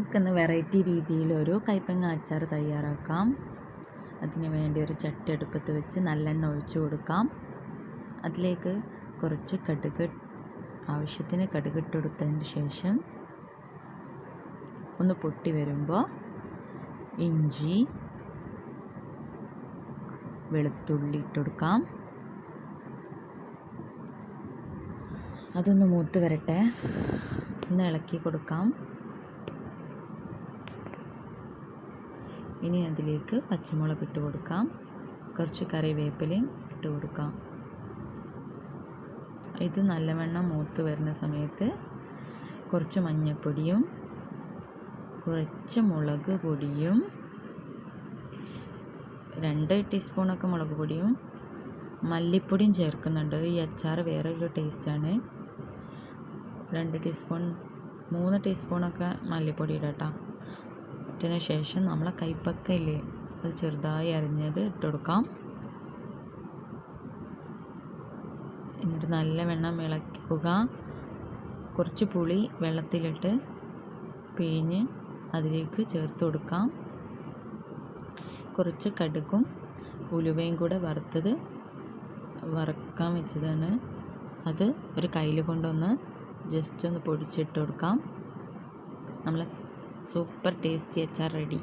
നമുക്കിന്ന് വെറൈറ്റി രീതിയിലൊരു കൈപ്പങ്ങ അച്ചാർ തയ്യാറാക്കാം. അതിന് വേണ്ടി ഒരു ചട്ടി അടുപ്പത്ത് വെച്ച് നല്ലെണ്ണ ഒഴിച്ചു കൊടുക്കാം. അതിലേക്ക് കുറച്ച് കടുക് ആവശ്യത്തിന് കടുക് ഇട്ട് ശേഷം ഒന്ന് പൊട്ടി വരുമ്പോൾ ഇഞ്ചി വെളുത്തുള്ളി ഇട്ടുകൊടുക്കാം അതൊന്ന് മൂത്ത് വരട്ടെ. ഒന്ന് ഇളക്കി കൊടുക്കാം. ഇനി അതിലേക്ക് പച്ചമുളക് ഇട്ട് കൊടുക്കാം. കുറച്ച് കറിവേപ്പിലയും ഇട്ട് കൊടുക്കാം. ഇത് നല്ലവണ്ണം മൂത്ത് വരുന്ന സമയത്ത് കുറച്ച് മഞ്ഞൾപ്പൊടിയും കുറച്ച് മുളക് പൊടിയും രണ്ട് ടീസ്പൂണൊക്കെ മുളക് പൊടിയും മല്ലിപ്പൊടിയും ചേർക്കുന്നുണ്ട്. ഈ അച്ചാർ വേറൊരു ടേസ്റ്റാണ്. രണ്ട് ടീസ്പൂൺ മൂന്ന് ടീസ്പൂണൊക്കെ മല്ലിപ്പൊടി ഇടട്ടോ ഇട്ടതിന് ശേഷം നമ്മളെ കൈപ്പക്ക ഇല്ലേ അത് ചെറുതായി അരിഞ്ഞത് ഇട്ട് കൊടുക്കാം. എന്നിട്ട് നല്ല വെണ്ണം ഇളക്കുക കുറച്ച് പുളി വെള്ളത്തിലിട്ട് പിഴിഞ്ഞ് അതിലേക്ക് ചേർത്ത് കൊടുക്കാം. കുറച്ച് കടുക്കും ഉലുവയും കൂടെ വറുത്തത് വറുക്കാൻ വെച്ചതാണ്. അത് ഒരു കയ്യിൽ കൊണ്ടൊന്ന് ജസ്റ്റ് ഒന്ന് പൊടിച്ചിട്ട് കൊടുക്കാം. നമ്മളെ സൂപ്പർ ടേസ്റ്റി അച്ചാർ റെഡി